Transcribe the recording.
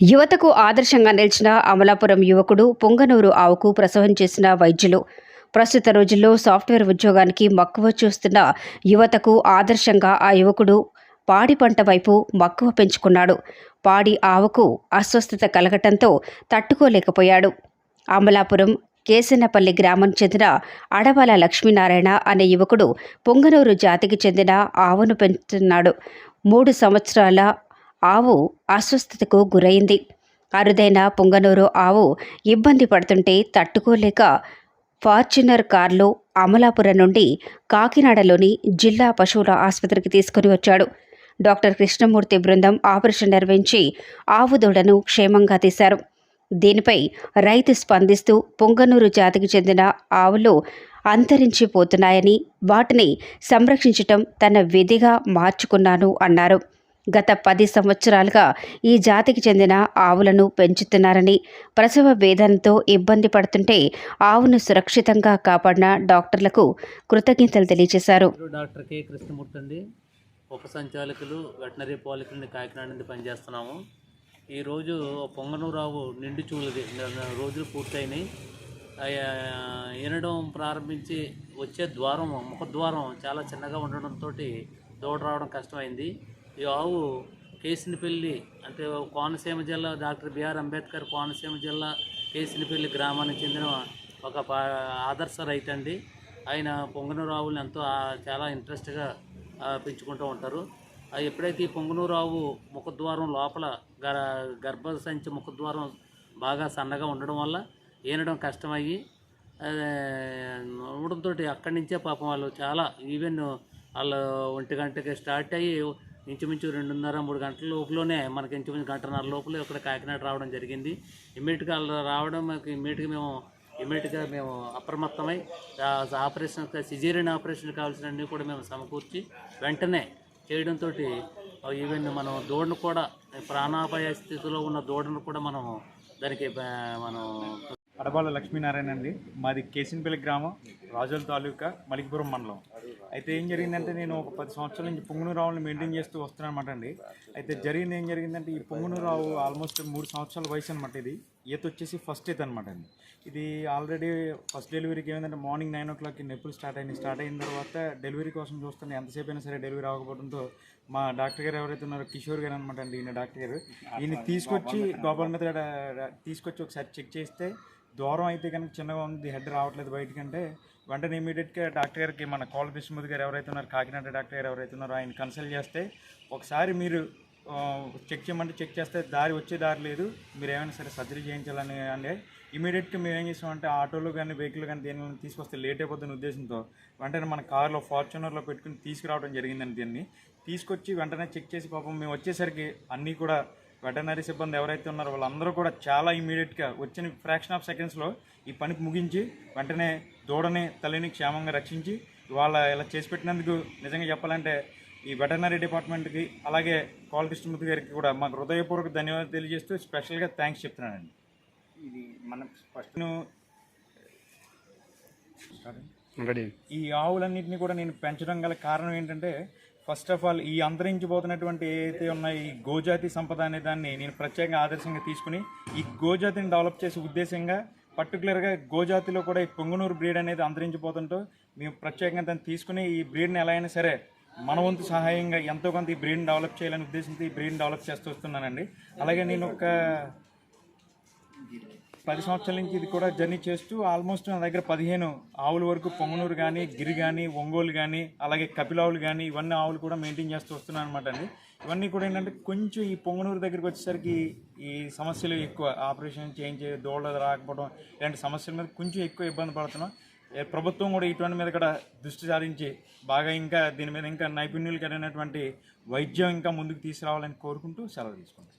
యువతకు ఆదర్శంగా నిలిచిన అమలాపురం యువకుడు పొంగనూరు ఆవుకు ప్రసవం చేసిన వైద్యులు. ప్రస్తుత రోజుల్లో సాఫ్ట్వేర్ ఉద్యోగానికి మక్కువ చూస్తున్న యువతకు ఆదర్శంగా ఆ యువకుడు పాడి పంట వైపు మక్కువ పెంచుకున్నాడు. పాడి ఆవుకు అస్వస్థత కలగటంతో తట్టుకోలేకపోయాడు. అమలాపురం కేసన్నపల్లి గ్రామం చెందిన అడవాల లక్ష్మీనారాయణ అనే యువకుడు పొంగనూరు జాతికి చెందిన ఆవును పెంచుతున్నాడు. మూడు సంవత్సరాల ఆవు అస్వస్థతకు గురైంది. అరుదైన పొంగనూరు ఆవు ఇబ్బంది పడుతుంటే తట్టుకోలేక ఫార్చునర్ కారులో అమలాపురం నుండి కాకినాడలోని జిల్లా పశువుల ఆసుపత్రికి తీసుకుని వచ్చాడు. డాక్టర్ కృష్ణమూర్తి బృందం ఆపరేషన్ నిర్వహించి ఆవు దూడను క్షేమంగా తీశారు. దీనిపై రైతు స్పందిస్తూ పొంగనూరు జాతికి చెందిన ఆవులు అంతరించిపోతున్నాయని వాటిని సంరక్షించటం తన విధిగా మార్చుకున్నాను అన్నారు. గత పది సంవత్సరాలుగా ఈ జాతికి చెందిన ఆవులను పెంచుతున్నారని ప్రసవ వేదనతో ఇబ్బంది పడుతుంటే ఆవును సురక్షితంగా కాపాడిన డాక్టర్లకు కృతజ్ఞతలు తెలియజేశారు. Doctor K. కృష్ణమూర్తి అండి. ఉప సంచాలకులు వెటనరీ పాలిక్లినిక్ కాకినాడ నుండి పనిచేస్తున్నాము. ఈరోజు పొంగనూరావు నిండు చూలది రోజులు పూర్తయినాయి. వినడం ప్రారంభించి వచ్చే ద్వారం ముఖద్వారం చాలా చిన్నగా ఉండడంతో దూడ రావడం కష్టమైంది. ఈ ఆవు కేసినపల్లి అంటే కోనసీమ జిల్లా డాక్టర్ బిఆర్ అంబేద్కర్ కోనసీమ జిల్లా కేసినపల్లి గ్రామానికి చెందిన ఒక పా- ఆదర్శ రైతు అండి. ఆయన పొంగనూరు ఆవులను ఎంతో చాలా ఇంట్రెస్ట్గా పెంచుకుంటూ ఉంటారు. ఎప్పుడైతే ఈ పొంగనూరు ఆవు ముఖద్వారం లోపల గర్ సంచి ముఖద్వారం బాగా సన్నగా ఉండడం వల్ల ఈనడం కష్టమయ్యి ఉండడంతో అక్కడి నుంచే పాపం వాళ్ళు చాలా ఈవెన్ వాళ్ళు ఒంటి గంటకి స్టార్ట్ అయ్యి ఇంచుమించు రెండున్నర మూడు గంటల లోపులోనే మనకి ఇంచుమించు గంటన్నర లోపలే ఇక్కడ కాకినాడ రావడం జరిగింది. ఇమ్మీడియట్గా రావడం మాకు ఇమ్మీడియట్గా మేము ఇమ్మీడియట్గా మేము అప్రమత్తమై ఆపరేషన్ సిజేరియన్ ఆపరేషన్ కావాల్సినవన్నీ కూడా మేము సమకూర్చి వెంటనే చేయడంతో ఈవెన్ మనం దూడను కూడా ప్రాణాపాయ స్థితిలో ఉన్న దూడను కూడా మనం దానికి మనం అడబాల లక్ష్మీనారాయణ అండి. మాది కేసినపల్లి గ్రామం. రాజోల్ తాలూకా మలికిపురం మండలం. అయితే ఏం జరిగిందంటే నేను ఒక పది సంవత్సరాల నుంచి పొంగునూరు మెయింటైన్ చేస్తూ వస్తున్నాను అనమాట అండి అయితే జరిగింది ఏం జరిగిందంటే ఈ పొంగునూరు ఆల్మోస్ట్ మూడు సంవత్సరాల వయసు అనమాట ఇది. ఈత వచ్చేసి ఫస్ట్ ఈత అనమాట అండి ఇది ఆల్రెడీ ఫస్ట్ డెలివరీకి ఏమైందంటే మార్నింగ్ నైన్ ఓ క్లాక్కి నొప్పులు స్టార్ట్ అయింది స్టార్ట్ అయిన తర్వాత డెలివరీ కోసం చూస్తున్నా ఎంతసేపు అయినా సరే డెలివరీ అవ్వకపోవడంతో మా డాక్టర్ గారు ఎవరైతే ఉన్నారో కిషోర్ గారు అనమాట అండి ఈయన డాక్టర్ గారు ఈయన తీసుకొచ్చి గోపాల్ మీద తీసుకొచ్చి ఒకసారి చెక్ చేస్తే దూరం అయితే కనుక చిన్నగా ఉంది హెడ్ రావట్లేదు బయటకంటే. వెంటనే ఇమీడియట్గా డాక్టర్ గారికి మన కోల కృష్ణమూర్తి గారు ఎవరైతే ఉన్నారు కాకినాడ డాక్టర్ గారు ఎవరైతే ఉన్నారో ఆయన కన్సల్ట్ చేస్తే ఒకసారి మీరు చెక్ చేయమంటే చెక్ చేస్తే దారి వచ్చే దారి లేదు. మీరు ఏమైనా సరే సర్జరీ చేయించాలని అంటే ఇమీడియట్గా మేము ఏం చేసామంటే ఆటోలు కానీ వెహికల్ కానీ దేని తీసుకొస్తే లేట్ అయిపోతున్న ఉద్దేశంతో వెంటనే మన కార్లో ఫార్చునర్లో పెట్టుకుని తీసుకురావడం జరిగిందండి దీన్ని. తీసుకొచ్చి వెంటనే చెక్ చేసి పాపం మేము వచ్చేసరికి అన్నీ కూడా వెటనరీ సిబ్బంది ఎవరైతే ఉన్నారో వాళ్ళందరూ కూడా చాలా ఇమీడియట్గా వచ్చిన ఫ్రాక్షన్ ఆఫ్ సెకండ్స్లో ఈ పనికి ముగించి వెంటనే దూడని తల్లిని క్షేమంగా రక్షించి వాళ్ళ ఇలా చేసి పెట్టినందుకు నిజంగా చెప్పాలంటే ఈ వెటనరీ డిపార్ట్మెంట్కి అలాగే కోల కృష్ణమూర్తి గారికి కూడా మాకు హృదయపూర్వక ధన్యవాదాలు తెలియజేస్తూ స్పెషల్గా థ్యాంక్స్ చెప్తున్నానండి. ఇది మనం ఫస్ట్ ఈ ఆవులన్నింటినీ కూడా నేను పెంచడం గల కారణం ఏంటంటే ఫస్ట్ ఆఫ్ ఆల్ ఈ అంతరించిపోతున్నటువంటి ఏదైతే ఉన్నాయో ఈ గోజాతి సంపద అనే దాన్ని నేను ప్రత్యేకంగా ఆదర్శంగా తీసుకుని ఈ గోజాతిని డెవలప్ చేసే ఉద్దేశంగా పర్టికులర్గా గోజాతిలో కూడా ఈ పొంగునూరు బ్రీడ్ అనేది అంతరించిపోతుంటో మేము ప్రత్యేకంగా దాన్ని తీసుకుని ఈ బ్రీడ్ని ఎలా అయినా సరే మన వంతు సహాయంగా ఎంతో కొంత ఈ బ్రీడ్ని డెవలప్ చేయాలని ఉద్దేశంతో ఈ బ్రీడ్ని డెవలప్ చేస్తూ వస్తున్నానండి. అలాగే నేను ఒక పది సంవత్సరాల నుంచి ఇది కూడా జర్నీ చేస్తూ ఆల్మోస్ట్ నా దగ్గర పదిహేను ఆవుల వరకు పొంగనూరు కానీ గిరి కానీ ఒంగోలు కానీ అలాగే కపిలావులు కానీ ఇవన్నీ ఆవులు కూడా మెయింటైన్ చేస్తూ వస్తున్నాను అనమాట అండి. ఇవన్నీ కూడా ఏంటంటే కొంచెం ఈ పొంగనూరు దగ్గరికి వచ్చేసరికి ఈ సమస్యలు ఎక్కువ. ఆపరేషన్ చేంజ్ దోళ్ళ రాకపోవడం ఇలాంటి సమస్యల మీద కొంచెం ఎక్కువ ఇబ్బంది పడుతున్నాం. ప్రభుత్వం కూడా ఇటువంటి మీద కూడా దృష్టి సారించి బాగా ఇంకా దీని మీద ఇంకా నైపుణ్యులు కలిగినటువంటి వైద్యం ఇంకా ముందుకు తీసుకురావాలని కోరుకుంటూ సెలవు తీసుకుంటాం